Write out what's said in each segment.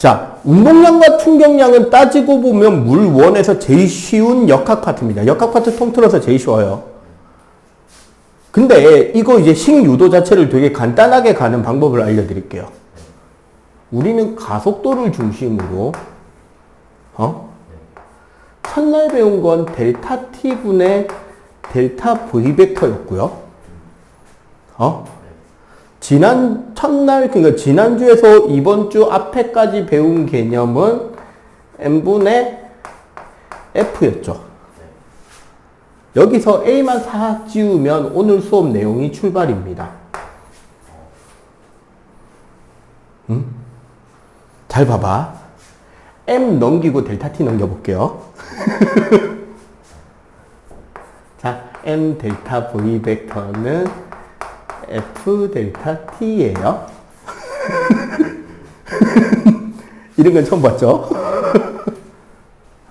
자, 운동량과 충격량은 따지고 보면 물 원에서 제일 쉬운 역학 파트입니다. 역학 파트 통틀어서 제일 쉬워요. 근데 이거 이제 식유도 자체를 되게 간단하게 가는 방법을 알려드릴게요. 우리는 가속도를 중심으로, 어? 첫날 배운 건 델타 t분의 델타 v 벡터였고요. 어? 지난 첫날 그러니까 지난주에서 이번 주 앞에까지 배운 개념은 n분의 f였죠. 여기서 a만 싹 지우면 오늘 수업 내용이 출발입니다. 응? 잘 봐봐. m 넘기고 델타 t 넘겨볼게요. 자, m 델타 v 벡터는 f 델타 t예요. 이런 건 처음 봤죠?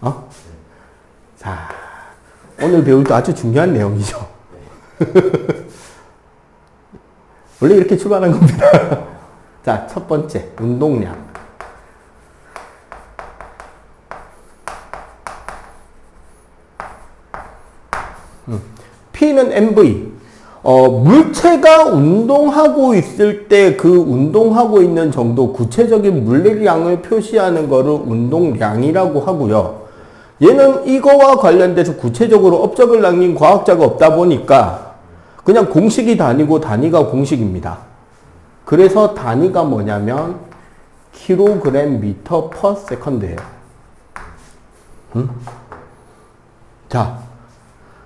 어? 자, 오늘 배울 또 아주 중요한 내용이죠. 원래 이렇게 출발한 겁니다. 자, 첫 번째, 운동량. P는 MV. 어, 물체가 운동하고 있을 때 그 운동하고 있는 정도 구체적인 물리량을 표시하는 거를 운동량이라고 하고요. 얘는 이거와 관련돼서 구체적으로 업적을 남긴 과학자가 없다 보니까 그냥 공식이 단위고 단위가 공식입니다. 그래서 단위가 뭐냐면 킬로그램 미터 퍼 세컨드예요. 음? 자,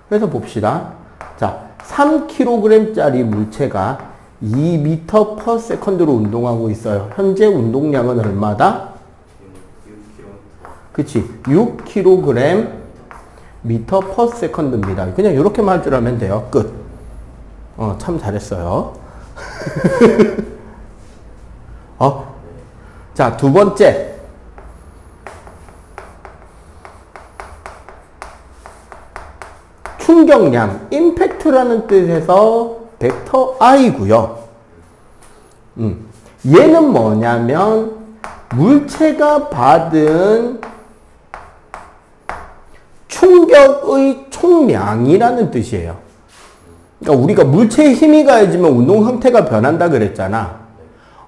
그래서 봅시다. 자, 3kg짜리 물체가 2m per second로 운동하고 있어요. 현재 운동량은 얼마다? 6km. 그치. 6kg 미터 per second입니다. 그냥 이렇게만 할 줄 알면 돼요. 끝. 어, 참 잘했어요. 어? 자, 두 번째. 충격량, 임팩트라는 뜻에서 벡터 i고요. 음, 얘는 뭐냐면 물체가 받은 충격의 총량이라는 뜻이에요. 그러니까 우리가 물체에 힘이 가해지면 운동 형태가 변한다 그랬잖아.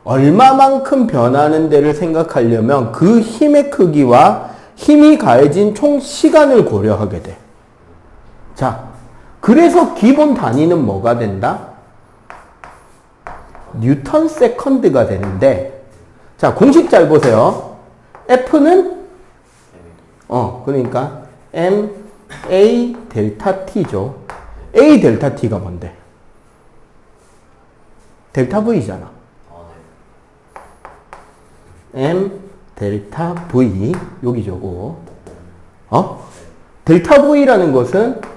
얼마만큼 변하는 데를 생각하려면 그 힘의 크기와 힘이 가해진 총 시간을 고려하게 돼. 자, 그래서 기본 단위는 뭐가 된다? 뉴턴 세컨드가 되는데, 자, 공식 잘 보세요. F는, 어, 그러니까, M, A, 델타 T죠. A, 델타 T가 뭔데? 델타 V잖아. M, 델타 V, 여기죠, 고 어? 델타 V라는 것은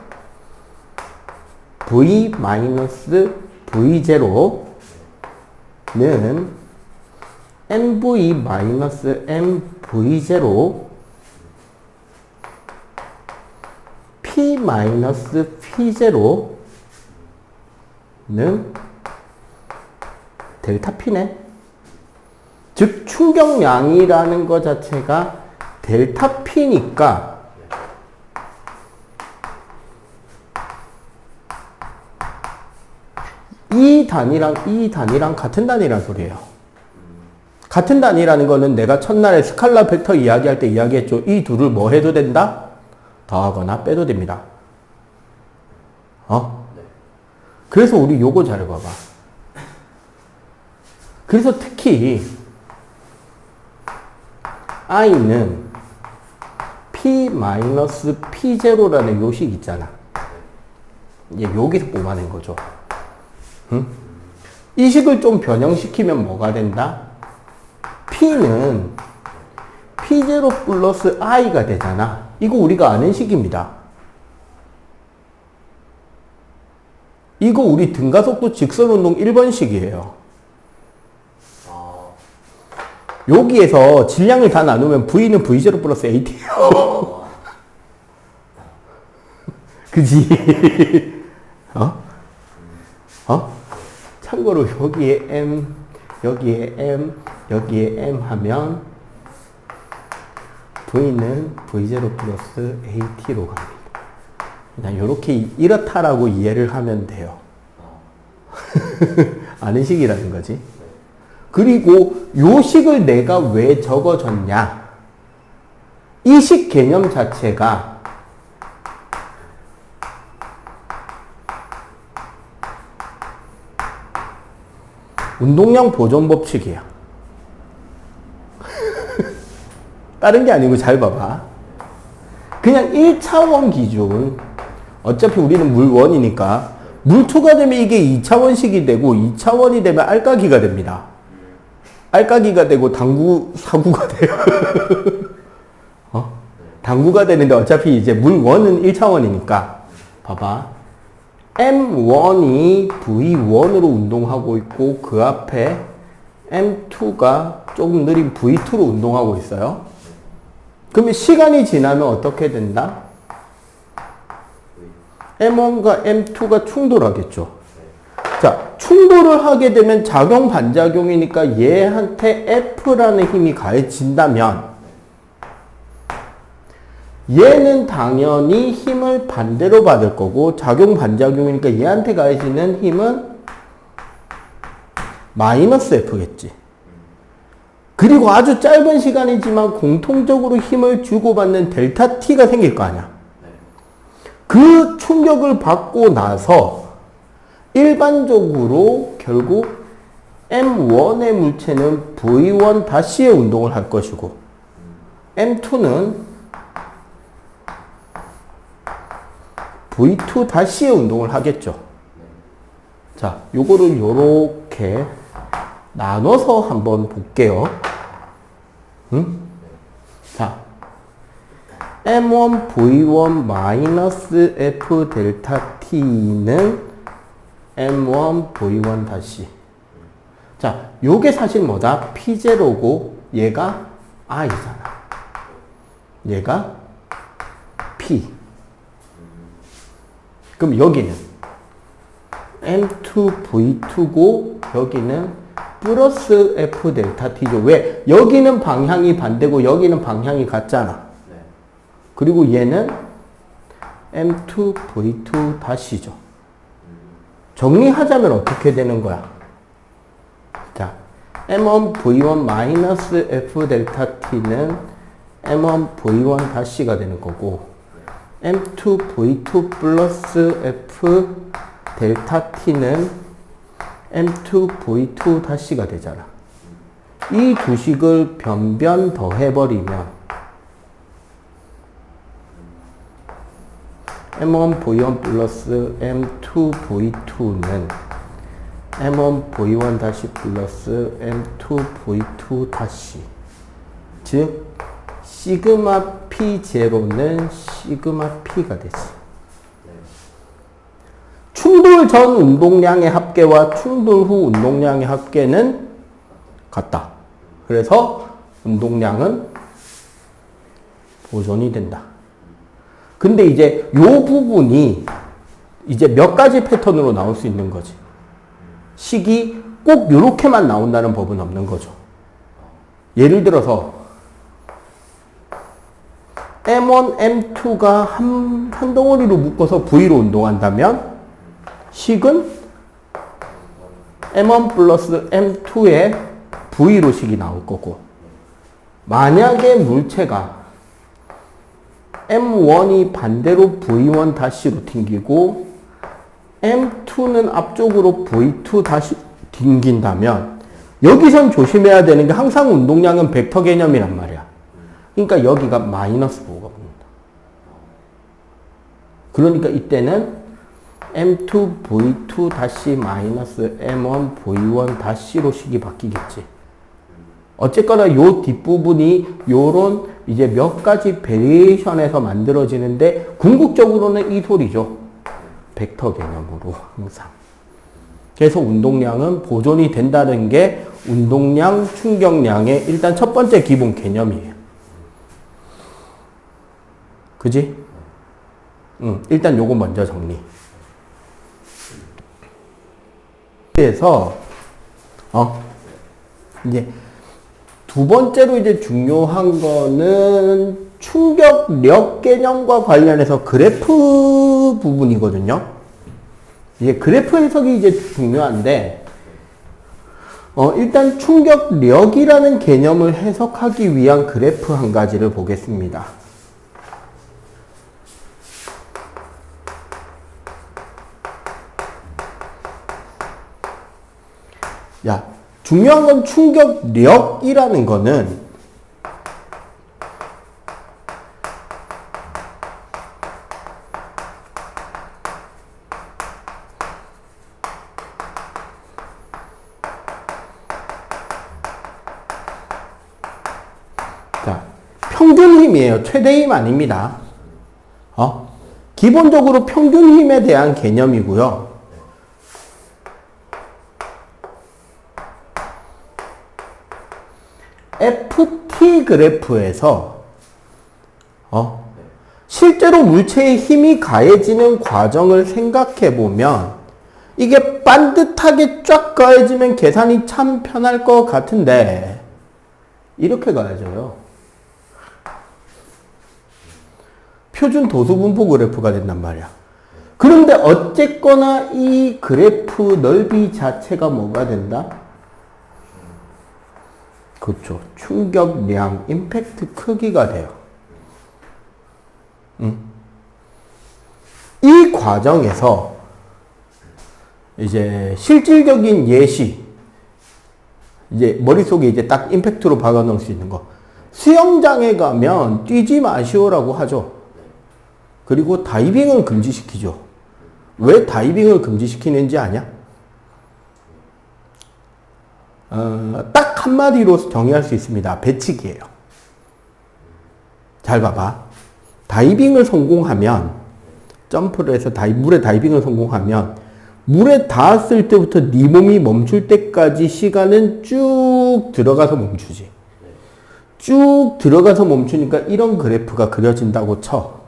V 마이너스 V0는 MV 마이너스 MV0 P 마이너스 P0는 델타 P네. 즉 충격량이라는 것 자체가 델타 P니까 이 단위랑 이 단위랑 같은 단위란 소리예요. 같은 단위라는 거는 내가 첫날에 스칼라 벡터 이야기할 때 이야기했죠. 이 둘을 뭐 해도 된다? 더하거나 빼도 됩니다. 어? 그래서 우리 요거 잘 봐봐. 그래서 특히 i는 p-p0라는 요식 있잖아. 이제 여기서 뽑아낸 거죠. 응? 이 식을 좀 변형시키면 뭐가 된다? p는 p0 플러스 i가 되잖아. 이거 우리가 아는 식입니다. 이거 우리 등가속도 직선운동 1번식이에요. 아, 여기에서 질량을 다 나누면 V는 V0 플러스 AT예요. 그지? 어? 어? 참고로 여기에 M, 여기에 M, 여기에 M 하면 V는 V0 플러스 AT로 갑니다. 그냥 이렇게 이렇다라고 이해를 하면 돼요. 아는 식이라는 거지. 그리고 요 식을 내가 왜 적어줬냐? 이 식 개념 자체가 운동량 보존 법칙이야. 다른 게 아니고 잘 봐봐. 그냥 1차원 기준. 어차피 우리는 물원이니까 물2가 되면 이게 2차원식이 되고 2차원이 되면 알까기가 됩니다. 알까기가 되고 당구 사구가 돼요. 어? 당구가 되는데 어차피 이제 물1은 1차원이니까 봐봐. M1이 V1으로 운동하고 있고 그 앞에 M2가 조금 느린 V2로 운동하고 있어요. 그러면 시간이 지나면 어떻게 된다? M1과 M2가 충돌하겠죠. 자, 충돌을 하게 되면 작용 반작용이니까 얘한테 F라는 힘이 가해진다면 얘는 당연히 힘을 반대로 받을 거고 작용 반작용이니까 얘한테 가해지는 힘은 마이너스 F겠지. 그리고 아주 짧은 시간이지만 공통적으로 힘을 주고받는 델타 T가 생길 거 아니야. 그 충격을 받고 나서 일반적으로 결국 M1의 물체는 V1 다시의 운동을 할 것이고 M2는 V2 다시의 운동을 하겠죠. 자, 요거를 요렇게 나눠서 한번 볼게요. 응? 자, M1 V1 마이너스 F 델타 T는 M1 V1 다시. 자, 요게 사실 뭐다? P0고 얘가 I잖아. 얘가 P. 그럼 여기는 M2 V2고 여기는 플러스 F 델타 T죠. 왜? 여기는 방향이 반대고 여기는 방향이 같잖아. 네. 그리고 얘는 M2 V2 다시죠. 정리하자면 어떻게 되는 거야? 자, M1 V1 마이너스 F 델타 T는 M1 V1 다시가 되는 거고 M2 V2 플러스 F 델타 T는 M2 V2 다시가 되잖아. 이 두 식을 변변 더해버리면 M1 V1 플러스 M2 V2는 M1 V1 다시 플러스 M2 V2 다시 즉 시그마 P0는 시그마 P가 되지. 충돌 전 운동량의 합계와 충돌 후 운동량의 합계는 같다. 그래서 운동량은 보존이 된다. 근데 이제 요 부분이 이제 몇 가지 패턴으로 나올 수 있는 거지. 식이 꼭 요렇게만 나온다는 법은 없는 거죠. 예를 들어서 M1, M2가 한, 한 덩어리로 묶어서 V로 운동한다면 식은 M1 플러스 M2의 V로 식이 나올 거고 만약에 물체가 M1이 반대로 V1 다시로 튕기고 M2는 앞쪽으로 V2 다시 튕긴다면 여기선 조심해야 되는 게 항상 운동량은 벡터 개념이란 말이야. 그러니까 여기가 마이너스 부호가 붙는다. 그러니까 이때는 M2 V2 다시 마이너스 M1 V1 다시로 식이 바뀌겠지. 어쨌거나 요 뒷부분이 요런 이제 몇 가지 베리에이션에서 만들어지는데 궁극적으로는 이 소리죠. 벡터 개념으로 항상. 그래서 운동량은 보존이 된다는 게 운동량, 충격량의 일단 첫 번째 기본 개념이에요. 그지? 응, 일단 요거 먼저 정리. 그래서, 어, 이제 두 번째로 이제 중요한 거는 충격력 개념과 관련해서 그래프 부분이거든요. 이제 그래프 해석이 이제 중요한데, 어, 일단 충격력이라는 개념을 해석하기 위한 그래프 한 가지를 보겠습니다. 야, 중요한 건 충격력이라는 거는 자, 평균 힘이에요. 최대 힘 아닙니다. 어? 기본적으로 평균 힘에 대한 개념이고요. FT 그래프에서 어? 실제로 물체의 힘이 가해지는 과정을 생각해 보면 이게 반듯하게 쫙 가해지면 계산이 참 편할 것 같은데 이렇게 가해져요. 표준 도수 분포 그래프가 된단 말이야. 그런데 어쨌거나 이 그래프 넓이 자체가 뭐가 된다? 그렇죠. 충격량, 임팩트 크기가 돼요. 음. 이 과정에서 이제 실질적인 예시, 이제 머릿속에 이제 딱 임팩트로 박아 넣을 수 있는 거. 수영장에 가면 뛰지 마시오라고 하죠. 그리고 다이빙을 금지시키죠. 왜 다이빙을 금지시키는지 아냐? 어, 딱 한마디로 정의할 수 있습니다. 배치기예요. 잘 봐봐. 다이빙을 성공하면 점프를 해서 다이, 물에 다이빙을 성공하면 물에 닿았을 때부터 네 몸이 멈출 때까지 시간은 쭉 들어가서 멈추지. 쭉 들어가서 멈추니까 이런 그래프가 그려진다고 쳐.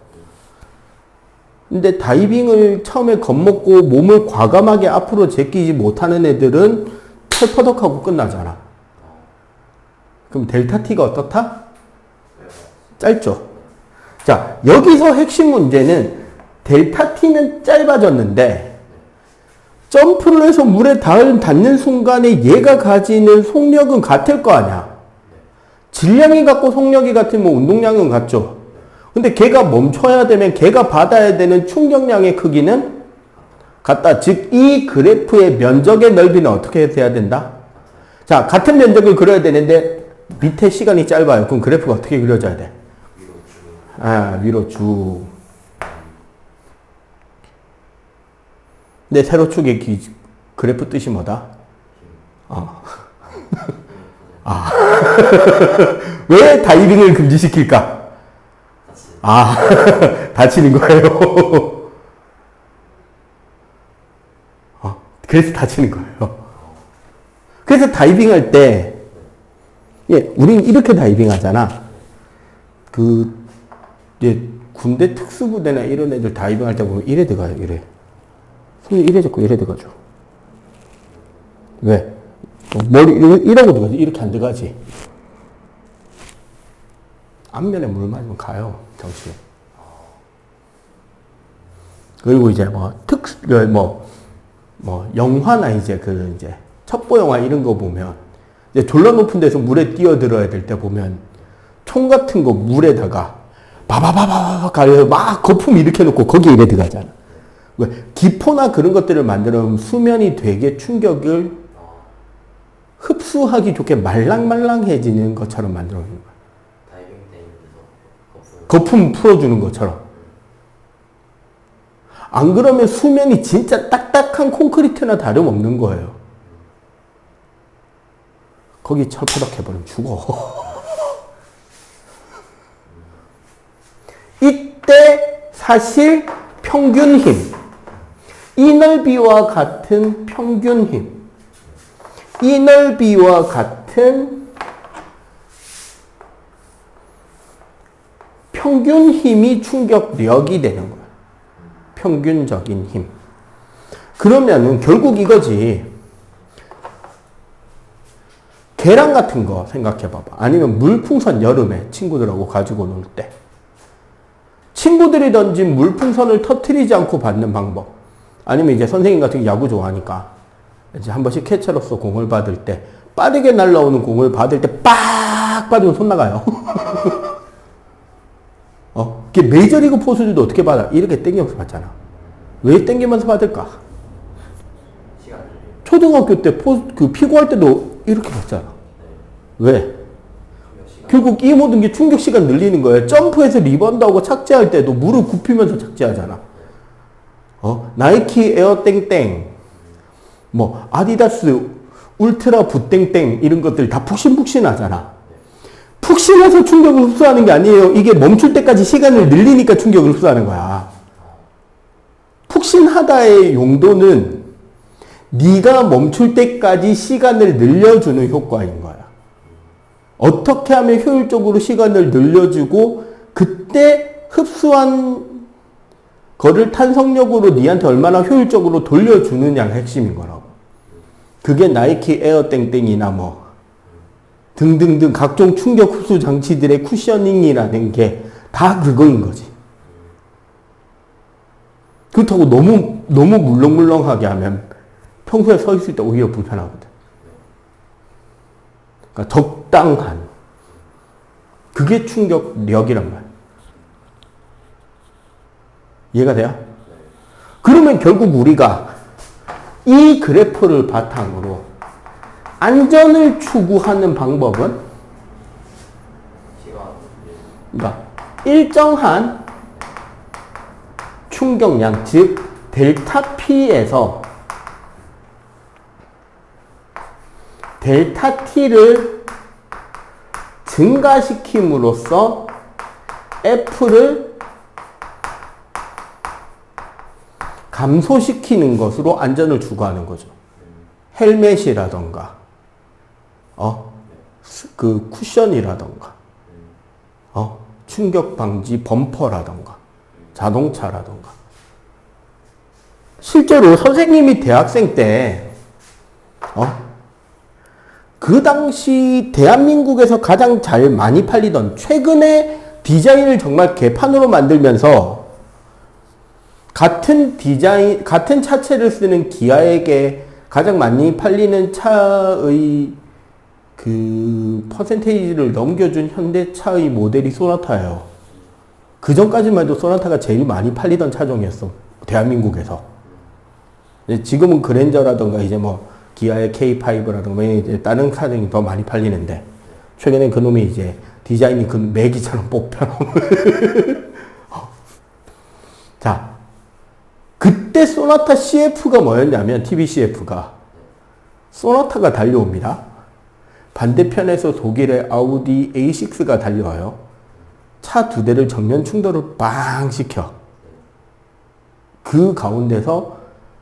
근데 다이빙을 처음에 겁먹고 몸을 과감하게 앞으로 제끼지 못하는 애들은 털퍼덕하고 끝나잖아. 그럼 델타 T가 어떻다? 짧죠. 자, 여기서 핵심 문제는 델타 T는 짧아졌는데 점프를 해서 물에 닿을, 닿는 순간에 얘가 가지는 속력은 같을 거 아니야. 질량이 같고 속력이 같으면 운동량은 같죠. 근데 걔가 멈춰야 되면 걔가 받아야 되는 충격량의 크기는 같다. 즉, 이 그래프의 면적의 넓이는 어떻게 돼야 된다? 자, 같은 면적을 그려야 되는데 밑에 시간이 짧아요. 그럼 그래프가 어떻게 그려져야 돼? 아, 위로 쭉. 근데 세로축의 기, 그래프 뜻이 뭐다? 어. 아. 왜 다이빙을 금지시킬까? 아, 다치는 거예요. 어, 그래서 다치는 거예요. 그래서 다이빙 할 때, 예, 우린 이렇게 다이빙 하잖아. 그, 이제 군대 특수부대나 이런 애들 다이빙 할 때 보면 이래 들어가요, 이래. 손이 이래 잡고 이래 들어가죠. 왜? 어, 머리, 이러- 이러고 들어가지. 이렇게 안 들어가지. 앞면에 물 맞으면 가요, 정신. 그리고 이제 뭐 특, 그 뭐, 뭐, 영화나 이제 그 이제 첩보 영화 이런 거 보면 이제 졸라 높은 데서 물에 뛰어들어야 될 때 보면 총 같은 거 물에다가 바바바바바 가려서 막 거품 일으켜 놓고 거기에 이래 들어가잖아. 왜? 기포나 그런 것들을 만들어 놓으면 수면이 되게 충격을 흡수하기 좋게 말랑말랑해지는 것처럼 만들어 놓는 거야. 거품 풀어주는 것처럼. 안 그러면 수면이 진짜 딱딱한 콘크리트나 다름없는 거예요. 거기 철퍼덕 해버리면 죽어. 이때 사실 평균 힘, 이 넓이와 같은 평균 힘, 이 넓이와 같은 평균 힘이 충격력이 되는 거야. 평균적인 힘. 그러면은 결국 이거지. 계란 같은 거 생각해 봐봐. 아니면 물풍선 여름에 친구들하고 가지고 놀 때. 친구들이 던진 물풍선을 터트리지 않고 받는 방법. 아니면 이제 선생님 같은 야구 좋아하니까 이제 한 번씩 캐쳐로서 공을 받을 때 빠르게 날라오는 공을 받을 때빡 받으면 손 나가요. 어, 이게 메이저리그 포수들도 어떻게 받아? 이렇게 땡기면서 받잖아. 왜 땡기면서 받을까? 초등학교 때 포, 그 피구할 때도 이렇게 받잖아. 왜? 결국 이 모든 게 충격 시간 늘리는 거예요. 점프해서 리바운드하고 착지할 때도 무릎 굽히면서 착지하잖아. 어? 나이키 에어 땡땡, 뭐 아디다스 울트라 부땡땡 이런 것들 다 푹신푹신하잖아. 푹신해서 충격을 흡수하는 게 아니에요. 이게 멈출 때까지 시간을 늘리니까 충격을 흡수하는 거야. 푹신하다의 용도는 네가 멈출 때까지 시간을 늘려주는 효과인 거야. 어떻게 하면 효율적으로 시간을 늘려주고 그때 흡수한 거를 탄성력으로 니한테 얼마나 효율적으로 돌려주느냐가 핵심인 거라고. 그게 나이키 에어 땡땡이나 뭐 등등등 각종 충격 흡수 장치들의 쿠셔닝이라는 게 다 그거인 거지. 그렇다고 너무 너무 물렁물렁하게 하면 평소에 서 있을 때 오히려 불편하거든. 그러니까 적당한 그게 충격력이란 말이야. 이해가 돼요? 그러면 결국 우리가 이 그래프를 바탕으로 안전을 추구하는 방법은 그러니까 일정한 충격량 즉 델타 P에서 델타 T를 증가시킴으로써 F를 감소시키는 것으로 안전을 추구하는 거죠. 헬멧이라던가, 어, 스- 그 쿠션이라던가, 어, 충격 방지 범퍼라던가, 자동차라던가. 실제로 선생님이 대학생 때, 어, 그 당시 대한민국에서 가장 잘 많이 팔리던 최근에 디자인을 정말 개판으로 만들면서 같은 디자인, 같은 차체를 쓰는 기아에게 가장 많이 팔리는 차의 그 퍼센테이지를 넘겨준 현대차의 모델이 소나타예요. 그 전까지만 해도 소나타가 제일 많이 팔리던 차종이었어. 대한민국에서. 지금은 그랜저라던가 이제 뭐 기아의 K5라던가 이제 다른 차종이 더 많이 팔리는데 최근에 그놈이 이제 디자인이 그 매기처럼 뽑혀. 자, 그때 소나타 CF가 뭐였냐면 TV CF가 소나타가 달려옵니다. 반대편에서 독일의 아우디 A6가 달려와요. 차 두 대를 정면 충돌을 빵 시켜. 그 가운데서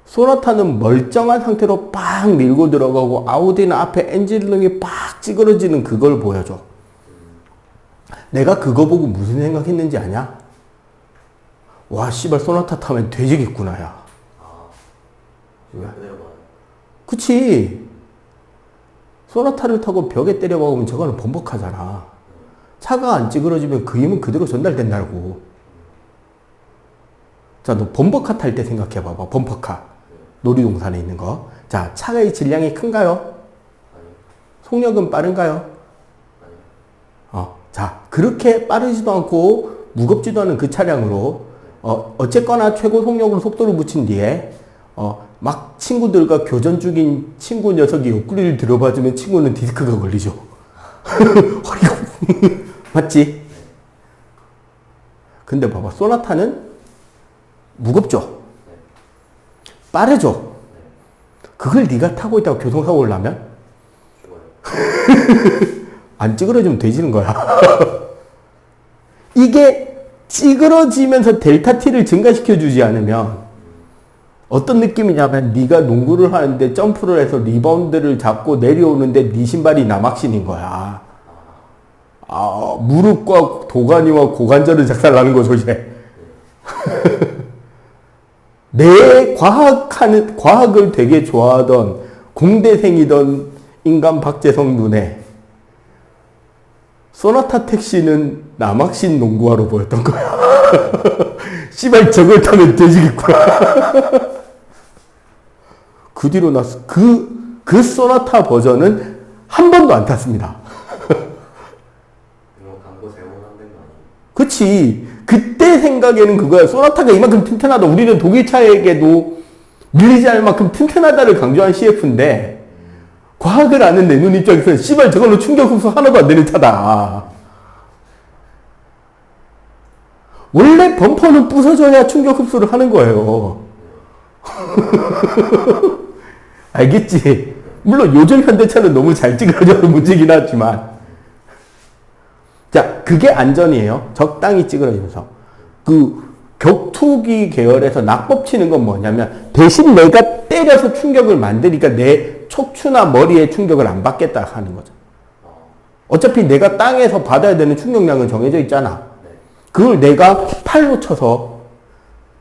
소나타는 멀쩡한 상태로 빡 밀고 들어가고 아우디는 앞에 엔진룸이 빡 찌그러지는 그걸 보여줘. 내가 그거 보고 무슨 생각했는지 아냐? 와 씨발 소나타 타면 돼지겠구나 야. 가요 그치. 소나타를 타고 벽에 때려박으면 저거는 범벅하잖아. 차가 안 찌그러지면 그 힘은 그대로 전달된다고. 자, 너 범퍼카 탈 때 생각해봐봐. 범퍼카. 놀이동산에 있는 거. 자, 차의 질량이 큰가요? 속력은 빠른가요? 어, 자, 그렇게 빠르지도 않고 무겁지도 않은 그 차량으로 어, 어쨌거나 최고 속력으로 속도를 붙인 뒤에 어, 막 친구들과 교전 중인 친구 녀석이 옆구리를 들어봐주면 친구는 디스크가 걸리죠. 허리가 맞지? 근데 봐봐, 소나타는 무겁죠? 빠르죠? 그걸 네가 타고 있다가 교통사고를 나면 안 찌그러지면 돼지는 거야. 이게 찌그러지면서 델타 T를 증가시켜 주지 않으면 어떤 느낌이냐면 네가 농구를 하는데 점프를 해서 리바운드를 잡고 내려오는데 네 신발이 남학신인 거야. 아, 무릎과 도가니와 고관절을 작살나는 거죠, 이제. 내 과학하는, 과학을 되게 좋아하던 공대생이던 인간 박재성 눈에 소나타 택시는 남학신 농구화로 보였던 거야. 씨발 저걸 타면 돼지겠구나. 그 뒤로 나서 그, 그 소나타 버전은 한 번도 안 탔습니다. 그치. 그때 생각에는 그거야. 소나타가 이만큼 튼튼하다. 우리는 독일 차에게도 밀리지 않을 만큼 튼튼하다를 강조한 CF인데, 과학을 아는 내 눈 입장에서는 씨발 저걸로 충격 흡수 하나도 안 되는 차다. 원래 범퍼는 부서져야 충격 흡수를 하는 거예요. 알겠지? 물론 요즘 현대차는 너무 잘 찌그러져서 문제긴 하지만. 자, 그게 안전이에요. 적당히 찌그러지면서. 그 격투기 계열에서 낙법 치는 건 뭐냐면 대신 내가 때려서 충격을 만드니까 내 척추나 머리에 충격을 안 받겠다 하는 거죠. 어차피 내가 땅에서 받아야 되는 충격량은 정해져 있잖아. 네. 그걸 내가 팔로 쳐서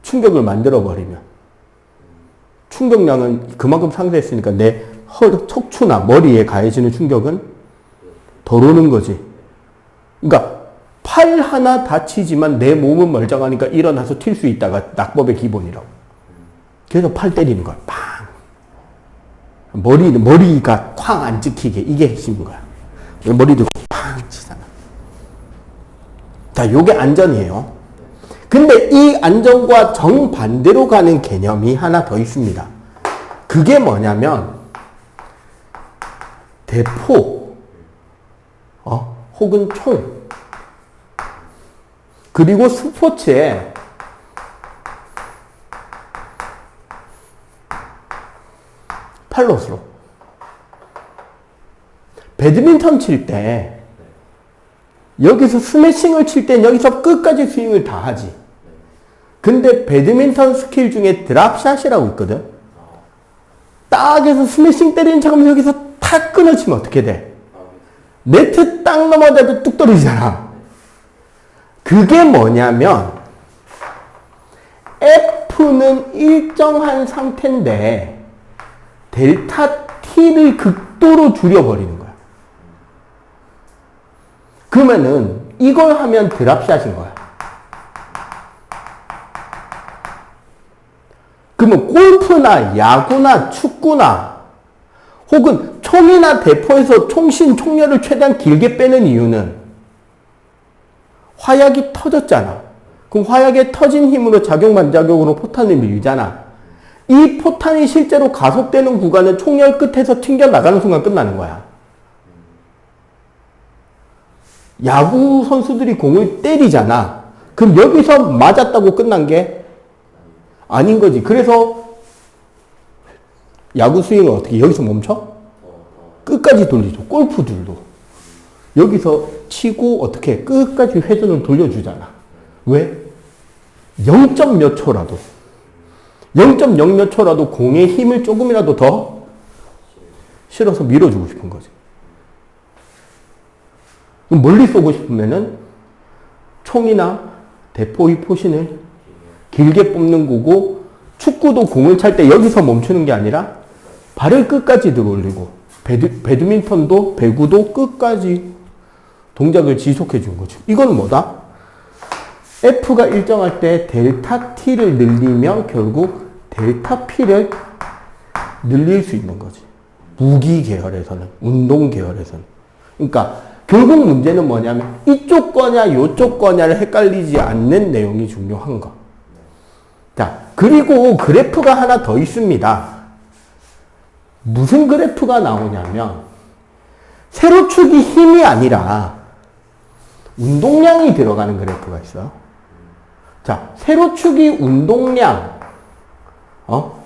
충격을 만들어 버리면 충격량은 그만큼 상쇄했으니까 내 허, 척추나 머리에 가해지는 충격은 덜 오는 거지. 그러니까 팔 하나 다치지만 내 몸은 멀쩡하니까 일어나서 튈 수 있다가 낙법의 기본이라고. 그래서 팔 때리는 거야. 팡. 머리 머리가 쾅 안 찍히게 이게 핵심인 거야. 머리 들고 팡 치잖아. 자, 요게 안전이에요. 근데 이 안전과 정반대로 가는 개념이 하나 더 있습니다. 그게 뭐냐면 대포 어? 혹은 총 그리고 스포츠에 팔로스로 배드민턴 칠 때 여기서 스매싱을 칠 땐 여기서 끝까지 스윙을 다 하지. 근데 배드민턴 스킬 중에 드랍샷이라고 있거든. 딱 해서 스매싱 때리는 척 하면 여기서 탁 끊어지면 어떻게 돼? 네트 딱 넘어가도 뚝 떨어지잖아. 그게 뭐냐면 F는 일정한 상태인데 델타 T를 극도로 줄여버리는 거야. 그러면은 이걸 하면 드랍샷인 거야. 그러면 골프나 야구나 축구나 혹은 총이나 대포에서 총신 총열을 최대한 길게 빼는 이유는 화약이 터졌잖아. 그럼 화약에 터진 힘으로 작용 반작용으로 포탄을 밀잖아. 이 포탄이 실제로 가속되는 구간은 총열 끝에서 튕겨 나가는 순간 끝나는 거야. 야구 선수들이 공을 때리잖아. 그럼 여기서 맞았다고 끝난 게 아닌 거지. 그래서 야구 스윙은 어떻게 여기서 멈춰? 끝까지 돌리죠. 골프들도. 여기서 치고 어떻게 끝까지 회전을 돌려주잖아. 왜? 0. 몇 초라도 0.0 몇 초라도 공의 힘을 조금이라도 더 실어서 밀어주고 싶은 거지. 멀리 쏘고 싶으면은 총이나 대포의 포신을 길게 뽑는 거고 축구도 공을 찰 때 여기서 멈추는 게 아니라 발을 끝까지 들어올리고 배드, 배드민턴도 배구도 끝까지 동작을 지속해 준 거죠. 이건 뭐다? F가 일정할 때 델타 T를 늘리면 결국 델타 P를 늘릴 수 있는 거지. 무기 계열에서는, 운동 계열에서는. 그러니까 결국 문제는 뭐냐면 이쪽 거냐 이쪽 거냐를 헷갈리지 않는 내용이 중요한 거. 자, 그리고 그래프가 하나 더 있습니다. 무슨 그래프가 나오냐면 세로축이 힘이 아니라 운동량이 들어가는 그래프가 있어요. 자, 세로축이 운동량, 어?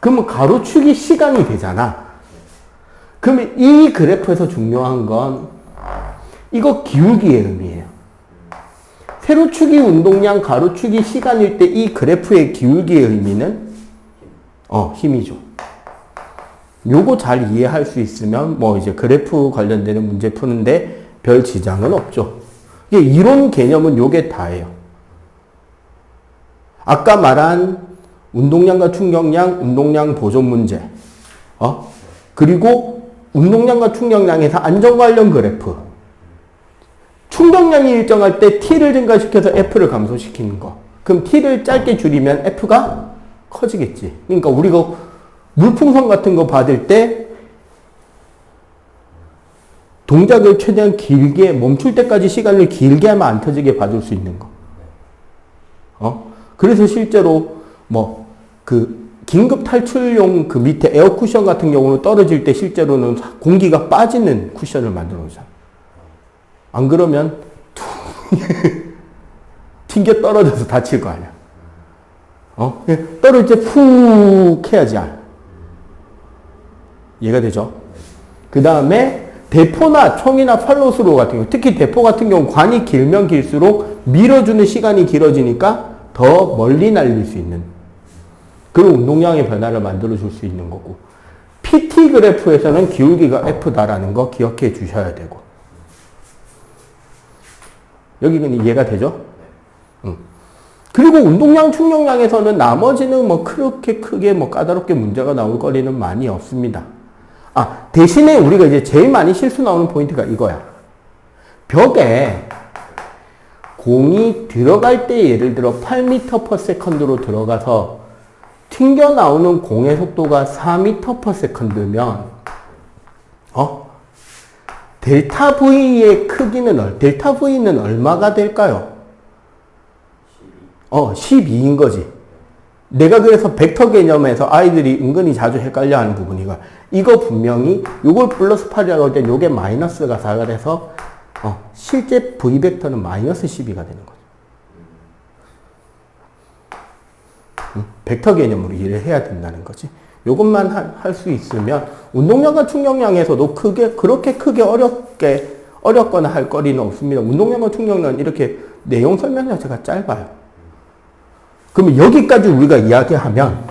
그러면 가로축이 시간이 되잖아. 그러면 이 그래프에서 중요한 건 이거 기울기의 의미예요. 세로축이 운동량, 가로축이 시간일 때 이 그래프의 기울기의 의미는 어, 힘이죠. 요거 잘 이해할 수 있으면 뭐 이제 그래프 관련되는 문제 푸는데 별 지장은 없죠. 이게 이론 개념은 요게 다예요. 아까 말한 운동량과 충격량, 운동량 보존 문제, 어? 그리고 운동량과 충격량에서 안정 관련 그래프. 충격량이 일정할 때 T를 증가시켜서 F를 감소시키는 거. 그럼 T를 짧게 줄이면 F가 커지겠지. 그러니까 우리가 물풍선 같은 거 받을 때 동작을 최대한 길게 멈출 때까지 시간을 길게 하면 안 터지게 봐줄 수 있는 거. 어? 그래서 실제로 뭐 그 긴급 탈출용 그 밑에 에어 쿠션 같은 경우는 떨어질 때 실제로는 공기가 빠지는 쿠션을 만들어 놓잖아. 안 그러면 툭 튕겨 떨어져서 다칠 거 아니야. 어? 떨어질 때 푹 해야지. 이해가 되죠? 그 다음에 대포나 총이나 팔로스로 같은 경우, 특히 대포 같은 경우 관이 길면 길수록 밀어주는 시간이 길어지니까 더 멀리 날릴 수 있는 그런 운동량의 변화를 만들어 줄 수 있는 거고. PT 그래프에서는 기울기가 F다라는 거 기억해 주셔야 되고. 여기는 이해가 되죠? 응. 그리고 운동량 충격량에서는 나머지는 뭐 그렇게 크게 뭐 까다롭게 문제가 나올 거리는 많이 없습니다. 아, 대신에 우리가 이제 제일 많이 실수 나오는 포인트가 이거야. 벽에 공이 들어갈 때 예를 들어 8m per second로 들어가서 튕겨 나오는 공의 속도가 4m per second면 어? 델타 V의 크기는 얼, 델타 V는 얼마가 될까요? 12. 어, 12인 거지. 내가 그래서 벡터 개념에서 아이들이 은근히 자주 헷갈려 하는 부분이가 이거 분명히 요걸 플러스 8이라고 할때 요게 마이너스가 4가 돼서 어, 실제 V 벡터는 마이너스 12가 되는 거죠. 음, 벡터 개념으로 이해를 해야 된다는 거지. 요것만 할 수 있으면 운동량과 충격량에서도 크게 그렇게 크게 어렵게 어렵거나 할 거리는 없습니다. 운동량과 충격량은 이렇게 내용 설명 자체가 짧아요. 그러면 여기까지 우리가 이야기하면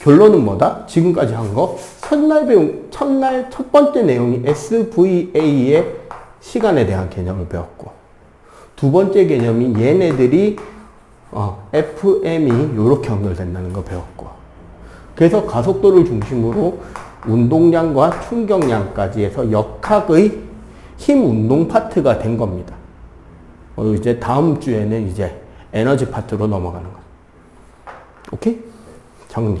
결론은 뭐다? 지금까지 한 거 첫날 배운 첫날 첫 번째 내용이 SVA의 시간에 대한 개념을 배웠고 두 번째 개념이 얘네들이 어, FM이 이렇게 연결된다는 거 배웠고 그래서 가속도를 중심으로 운동량과 충격량까지 해서 역학의 힘 운동 파트가 된 겁니다. 어, 이제 다음 주에는 이제 에너지 파트로 넘어가는 거. 오케이? 정리.